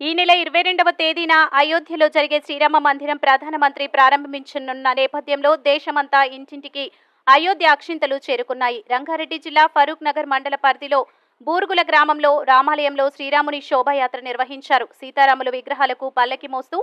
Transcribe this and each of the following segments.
ఈ నెల ఇరవై రెండవ తేదీన అయోధ్యలో జరిగే శ్రీరామ మందిరం ప్రధానమంత్రి ప్రారంభించనున్న నేపథ్యంలో దేశమంతా ఇంటింటికి అయోధ్య అక్షింతలు చేరుకున్నాయి. రంగారెడ్డి జిల్లా ఫరూక్ నగర్ మండల పరిధిలో బూరుగుల గ్రామంలో రామాలయంలో శ్రీరాముని శోభాయాత్ర నిర్వహించారు. సీతారాముల విగ్రహాలకు పల్లకి మోస్తూ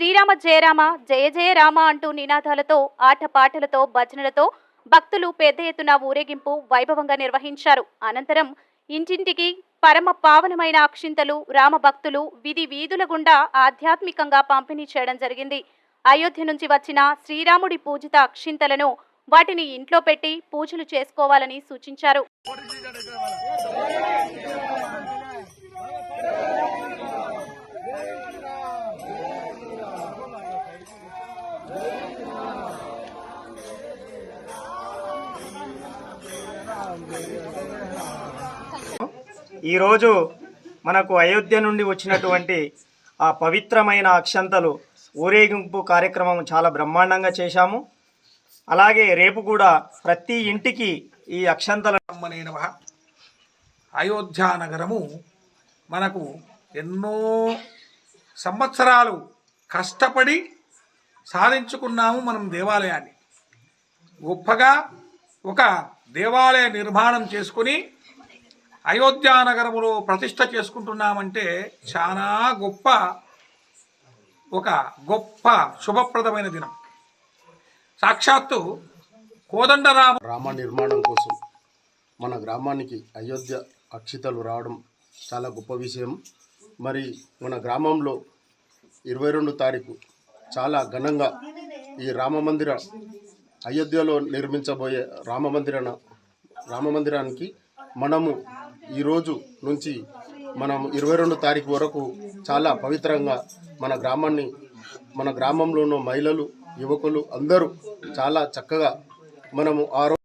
శ్రీరామ జయరామ జయ జయ రామ అంటూ నినాదాలతో ఆటపాటలతో భజనలతో భక్తులు పెద్ద ఎత్తున ఊరేగింపు వైభవంగా నిర్వహించారు. అనంతరం ఇంటింటికి పరమ పావనమైన అక్షింతలు రామ భక్తులు విధి వీధుల గుండా ఆధ్యాత్మికంగా పంపిణీ చేయడం జరిగింది. అయోధ్య నుంచి వచ్చిన శ్రీరాముడి పూజిత అక్షింతలను వాటిని ఇంట్లో పెట్టి పూజలు చేసుకోవాలని సూచించారు. ఈరోజు మనకు అయోధ్య నుండి వచ్చినటువంటి ఆ పవిత్రమైన అక్షంతలు ఊరేగింపు కార్యక్రమం చాలా బ్రహ్మాండంగా చేశాము. అలాగే రేపు కూడా ప్రతి ఇంటికి ఈ అక్షంతల అయోధ్య నగరము మనకు ఎన్నో సంవత్సరాలు కష్టపడి సాధించుకున్నాము మనం దేవాలయాన్ని. గొప్పగా ఒక దేవాలయ నిర్మాణం చేసుకుని అయోధ్యా నగరములో ప్రతిష్ట చేసుకుంటున్నామంటే చాలా గొప్ప ఒక గొప్ప శుభప్రదమైన దినం. సాక్షాత్తు కోదండరామ రామ నిర్మాణం కోసం మన గ్రామానికి అయోధ్య అక్షితలు రావడం చాలా గొప్ప విషయం. మరి మన గ్రామంలో ఇరవై రెండు తారీఖు చాలా ఘనంగా ఈ రామ మందిర అయోధ్యలో నిర్మించబోయే రామ మందిర రామ మందిరానికి మనము ఈరోజు నుంచి మనం ఇరవై రెండు తారీఖు వరకు చాలా పవిత్రంగా మన గ్రామాన్ని మన గ్రామంలో ఉన్న మహిళలు యువకులు అందరూ చాలా చక్కగా మనము ఆరో